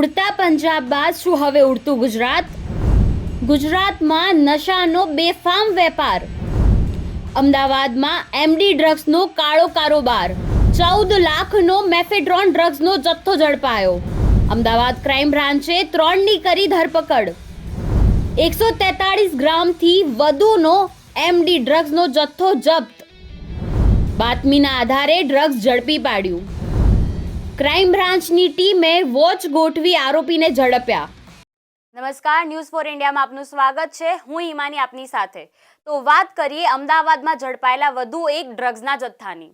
ઉડતા પંજાબ બાદ શું હવે ઉડતું ગુજરાત? ગુજરાતમાં નશાનો બેફામ વેપાર. અમદાવાદમાં એમડી ડ્રગ્સનો કાળો કારોબાર. ચૌદ લાખનો મેફેડ્રોન ડ્રગ્સનો જથ્થો ઝડપાયો. અમદાવાદ ક્રાઇમ બ્રાન્ચે ત્રણની કરી ધરપકડ. એકસો તેતાળીસ ગ્રામથી વધુનો એમડી ડ્રગ્સનો જથ્થો જપ્ત. બાતમીના આધારે ડ્રગ્સ ઝડપી પાડ્યું. ક્રાઇમ બ્રાન્ચની ટીમે વોચ ગોઠવી આરોપીને ઝડપ્યા. નમસ્કાર, ન્યૂઝ ફોર ઇન્ડિયામાં આપનું સ્વાગત છે. હું હિમાની આપની સાથે. તો વાત કરીએ અમદાવાદમાં ઝડપાયેલા વધુ એક ડ્રગ્સના જથ્થાની.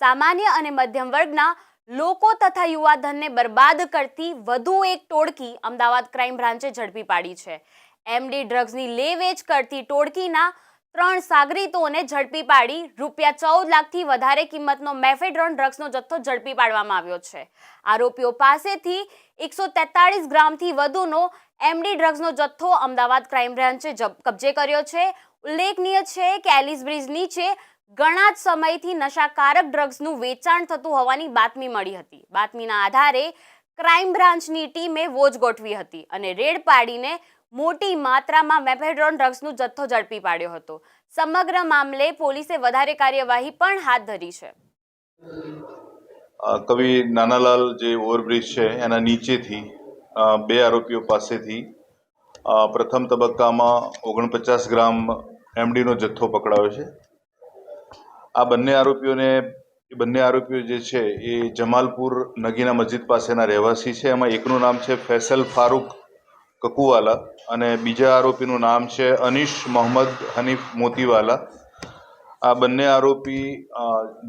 સામાન્ય અને મધ્યમ વર્ગના લોકો તથા યુવાધનને બરબાદ કરતી વધુ એક ટોળકી અમદાવાદ ક્રાઇમ બ્રાન્ચે ઝડપી પાડી છે. એમડી ડ્રગ્સની લે વેચ કરતી ટોળકીના ત્રણ સાગરીતોને ઝડપી પાડી રૂપિયા ચૌદ લાખથી વધારે કિંમતનો મેફેડ્રોન ડ્રગ્સનો જથ્થો ઝડપી પાડવામાં આવ્યો છે. આરોપીઓ પાસેથી એકસો તેતાળીસ ગ્રામથી વધુનો એમડી ડ્રગ્સનો જથ્થો અમદાવાદ ક્રાઇમ બ્રાન્ચે કબજે કર્યો છે. ઉલ્લેખનીય છે કે એલિસ બ્રિજ નીચે ઘણા જ સમયથી નશાકારક ડ્રગ્સનું વેચાણ થતું હોવાની બાતમી મળી હતી. બાતમીના આધારે ક્રાઇમ બ્રાન્ચની ટીમે વોચ ગોઠવી હતી અને રેડ પાડીને મોટી માત્રામાં મેફેડ્રોન ડ્રગ્સનો જથ્થો ઝડપી પાડ્યો હતો. સમગ્ર મામલે પોલીસે વધારે કાર્યવાહી પણ હાથ ધરી છે. કવિ નાનાલાલ જે ઓવરબ્રિજ છે, એના નીચેથી બે આરોપીઓ પાસેથી પ્રથમ તબક્કામાં ઓગણપચાસ ગ્રામ એમડીનો જથ્થો પકડાયો છે. આ બંને આરોપીઓને એ બંને આરોપીઓ જે છે એ જમાલપુર નગીના મસ્જિદ પાસેના રહેવાસી છે. એમાં એકનું નામ છે ફૈસલ ફારૂક કકુવાલા અને બીજા આરોપીનું નામ છે અનીશ મોહમ્મદ હનીફ મોતીવાલા. આ બંને આરોપી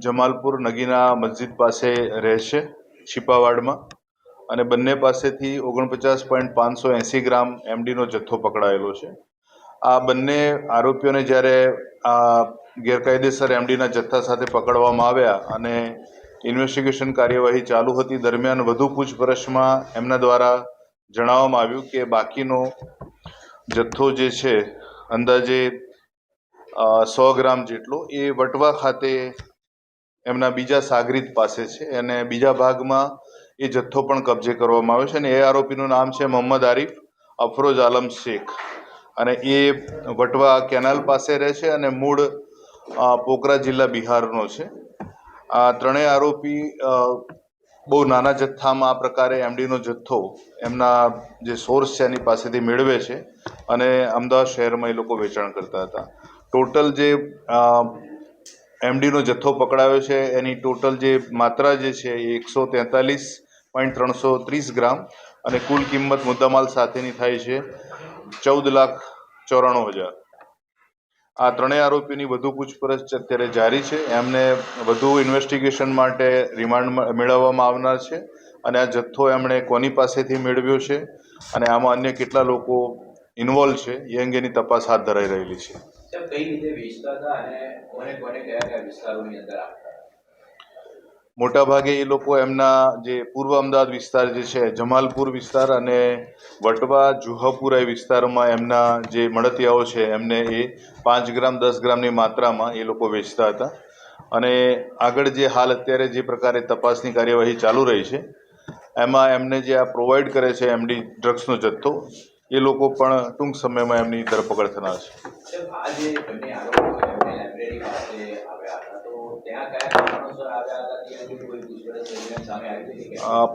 જમાલપુર નગીના મસ્જિદ પાસે રહે છે છીપાવાડમાં અને બંને પાસેથી ઓગણપચાસ પોઈન્ટ પાંચસો એંસી ગ્રામ એમડીનો જથ્થો પકડાયેલો છે. આ બંને આરોપીઓને જ્યારે આ ગેરકાયદેસર એમડીના જથ્થા સાથે પકડવામાં આવ્યા અને ઇન્વેસ્ટિગેશન કાર્યવાહી ચાલુ હતી, દરમિયાન વધુ પૂછપરછમાં એમના દ્વારા જણાવવામાં આવ્યું કે બાકીનો જથ્થો જે છે, અંદાજે સો ગ્રામ જેટલો, એ વટવા ખાતે એમના બીજા સાગરીત પાસે છે અને બીજા ભાગમાં એ જથ્થો પણ કબજે કરવામાં આવ્યો છે અને એ આરોપીનું નામ છે મોહમ્મદ આરીફ અફરોજ આલમ શેખ. અને એ વટવા કેનાલ પાસે રહે છે અને મૂળ પોકરા જિલ્લા બિહારનો છે. આ ત્રણેય આરોપી બહુ નાના જથ્થામાં આ પ્રકારે એમડીનો જથ્થો એમના જે સોર્સ છે એની પાસેથી મેળવે છે અને અમદાવાદ શહેરમાં એ લોકો વેચાણ કરતા હતા. ટોટલ જે એમડીનો જથ્થો પકડાયો છે, એની ટોટલ જે માત્રા જે છે એ એકસો તેતાલીસ પોઈન્ટ ત્રણસો ત્રીસ ગ્રામ અને કુલ કિંમત મુદ્દામાલ સાથેની થાય છે ચૌદ લાખ ચોરાણું હજાર. આ ત્રણેય આરોપીની વધુ પૂછપરછ અત્યારે જારી છે. એમને વધુ ઇન્વેસ્ટિગેશન માટે રિમાન્ડ મેળવવામાં આવનાર છે અને આ જથ્થો એમણે કોની પાસેથી મેળવ્યો છે અને આમાં અન્ય કેટલા લોકો ઇન્વોલ્વ છે એ અંગેની તપાસ હાથ ધરાઈ રહેલી છે. મોટાભાગે એ લોકો એમના જે પૂર્વ અમદાવાદ વિસ્તાર જે છે, જમાલપુર વિસ્તાર અને વટવા, જુહાપુરા વિસ્તારમાં એમના જે મળતિયાઓ છે, એમને એ પાંચ ગ્રામ, દસ ગ્રામની માત્રામાં એ લોકો વેચતા હતા. અને આગળ જે હાલ અત્યારે જે પ્રકારે તપાસની કાર્યવાહી ચાલુ રહી છે, એમાં એમને જે આ પ્રોવાઈડ કરે છે એમડી ડ્રગ્સનો જથ્થો, એ લોકો પણ ટૂંક સમયમાં એમની ધરપકડ થનાર છે.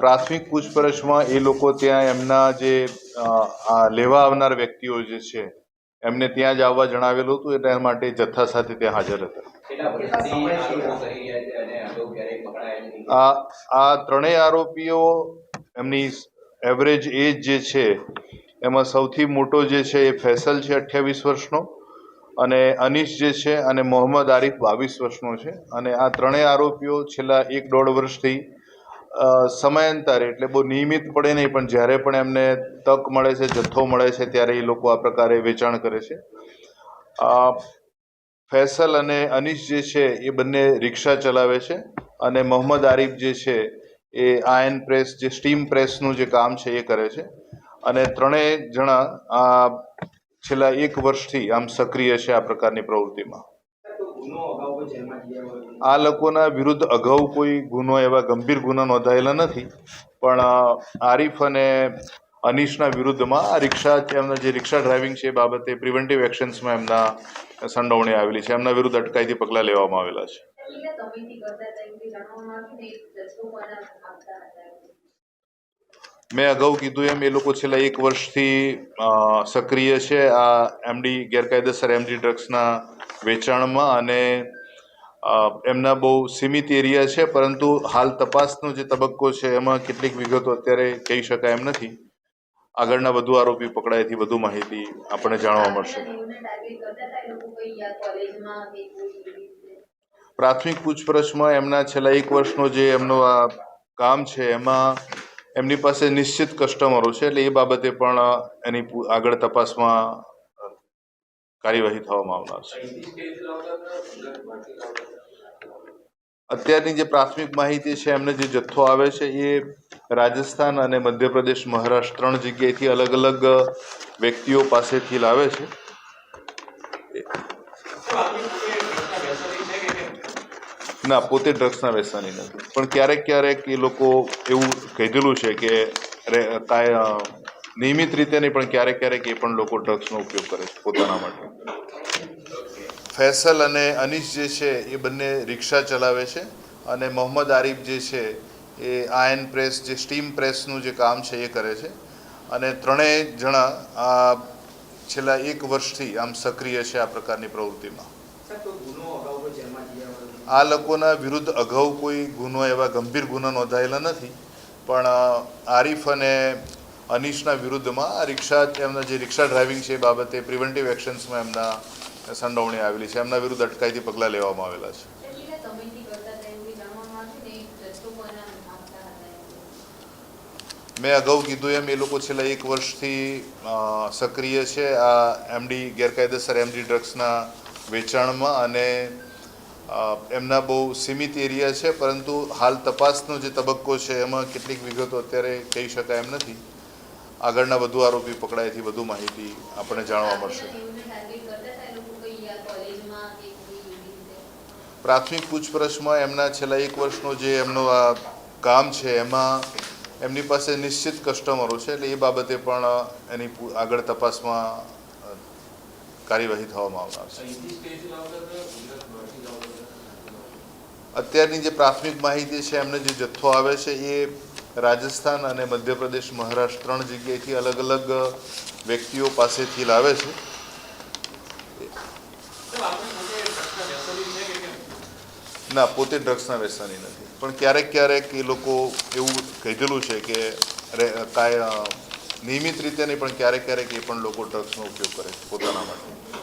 પ્રાથમિક પૂછપરછમાં એ લોકો ત્યાં એમના જે આ લેવા આવનાર વ્યક્તિઓ જે છે એમને ત્યાં જ આવવા જણાવેલું હતું એટલે એના માટે જથ્થા સાથે ત્યાં હાજર હતા. આ આ ત્રણેય આરોપીઓ એમની એવરેજ એજ જે છે એમાં સૌથી મોટો જે છે એ ફેસલ છે અઠ્યાવીસ વર્ષનો. અને અનીશ જે છે અને મોહમ્મદ આરીફ બાવીસ વર્ષનો છે. અને આ ત્રણેય આરોપીઓ છેલ્લા એક દોઢ વર્ષથી સમયાંતરે, એટલે બહુ નિયમિત પડે નહીં, પણ જ્યારે પણ એમને તક મળે છે, જથ્થો મળે છે, ત્યારે એ લોકો આ પ્રકારે વેચાણ કરે છે. ફૈસલ અને અનીશ જે છે, એ બંને રિક્ષા ચલાવે છે અને મોહમ્મદ આરીફ જે છે, એ આયન પ્રેસ, જે સ્ટીમ પ્રેસનું જે કામ છે, એ કરે છે. અને ત્રણેય જણા આ છેલ્લા એક વર્ષથી આમ સક્રિય છે આ પ્રકારની પ્રવૃત્તિમાં. આ લોકોના વિરુદ્ધ અગાઉ કોઈ ગુનો એવા ગંભીર ગુના નોંધાયેલા નથી, પણ આરીફ અને અનીશના વિરુદ્ધમાં આ રિક્ષા એમના જે રિક્ષા ડ્રાઇવિંગ છે એ બાબતે પ્રિવેન્ટિવ એક્શન્સમાં એમના સંડોવણી આવેલી છે. એમના વિરુદ્ધ અટકાયતી પગલાં લેવામાં આવેલા છે. મેં અગાઉ કીધું એમ, એ લોકો છેલ્લા એક વર્ષથી સક્રિય છે આ એમડી ગેરકાયદેસર એમડી ડ્રગ્સના વેચાણમાં અને એમના બહુ સીમિત એરિયા છે, પરંતુ હાલ તપાસનો જે તબક્કો છે, એમાં કેટલીક વિગતો અત્યારે કહી શકાય એમ નથી. આગળના વધુ આરોપી પકડાયથી વધુ માહિતી આપણને જાણવા મળશે. પ્રાથમિક પૂછપરછમાં એમના છેલ્લા એક વર્ષનો જે એમનો આ કામ છે, એમાં એમની પાસે નિશ્ચિત કસ્ટમરો છે, એટલે એ બાબતે પણ એની આગળ તપાસમાં કાર્યવાહી થવામાં આવનાર છે. અત્યારની જે પ્રાથમિક માહિતી છે, એમને જે જથ્થો આવે છે, એ રાજસ્થાન અને મધ્યપ્રદેશ, મહારાષ્ટ્ર ત્રણ જગ્યાએથી અલગ અલગ વ્યક્તિઓ પાસેથી લાવે છે. ના, પોતે ડ્રગ્સના વ્યસની નથી. પણ ક્યારેક ક્યારેક એ લોકો એવું કહેલું છે કે નિયમિત રીતે નહીં, પણ ક્યારેક ક્યારેક એ પણ લોકો ડ્રગ્સનો ઉપયોગ કરે છે પોતાના માટે. ફેસલ અને અનીશ જે છે એ બંને રિક્ષા ચલાવે છે અને મોહમ્મદ આરીફ જે છે એ આયન પ્રેસ, જે સ્ટીમ પ્રેસનું જે કામ છે એ કરે છે. અને ત્રણેય જણા આ છેલ્લા એક વર્ષથી આમ સક્રિય છે આ પ્રકારની પ્રવૃત્તિમાં. આ લોકોના વિરુદ્ધ અગાઉ કોઈ ગુનો એવા ગંભીર ગુનો નોંધાયેલા નથી. પણ આરીફ અને અનીશના વિરુદ્ધમાં આ રિક્ષા એમના જે રિક્ષા ડ્રાઇવિંગ છે એ બાબતે પ્રિવેન્ટિવ એક્શન્સમાં એમના સંડોવણી આવેલી છે. એમના વિરુદ્ધ અટકાયતી પગલાં લેવામાં આવેલા છે. મેં અગાઉ કીધું એમ એ લોકો છેલ્લા એક વર્ષથી સક્રિય છે. આ એમડી ગેરકાયદેસર એમડી ડ્રગ્સના વેચાણમાં અને એમના બહુ સીમિત એરિયા છે, પરંતુ હાલ તપાસનો જે તબક્કો છે, એમાં કેટલીક વિગતો અત્યારે કહી શકાય એમ નથી. આગળના વધુ આરોપી પકડાયથી વધુ માહિતી આપણને જાણવા મળશે. પ્રાથમિક પૂછપરછમાં એમના છેલ્લા એક વર્ષનો જે એમનો આ કામ છે, એમાં એમની પાસે નિશ્ચિત કસ્ટમરો છે, એટલે એ બાબતે પણ એની આગળ તપાસમાં કાર્યવાહી થવામાં આવનાર છે. અત્યારની જે પ્રાથમિક માહિતી છે એમને જે જથ્થો આવે છે એ રાજસ્થાન અને મધ્યપ્રદેશ મહારાષ્ટ્ર ત્રણ જગ્યાએથી અલગ અલગ વ્યક્તિઓ પાસેથી લાવે છે. ના પોતે ડ્રગ્સના વ્યસની નથી. પણ ક્યારેક ક્યારેક એ લોકો એવું કહેલું છે કે કાંઈ નિયમિત રીતે નહીં, પણ ક્યારેક ક્યારેક એ પણ લોકો ડ્રગ્સનો ઉપયોગ કરે છે પોતાના માટે.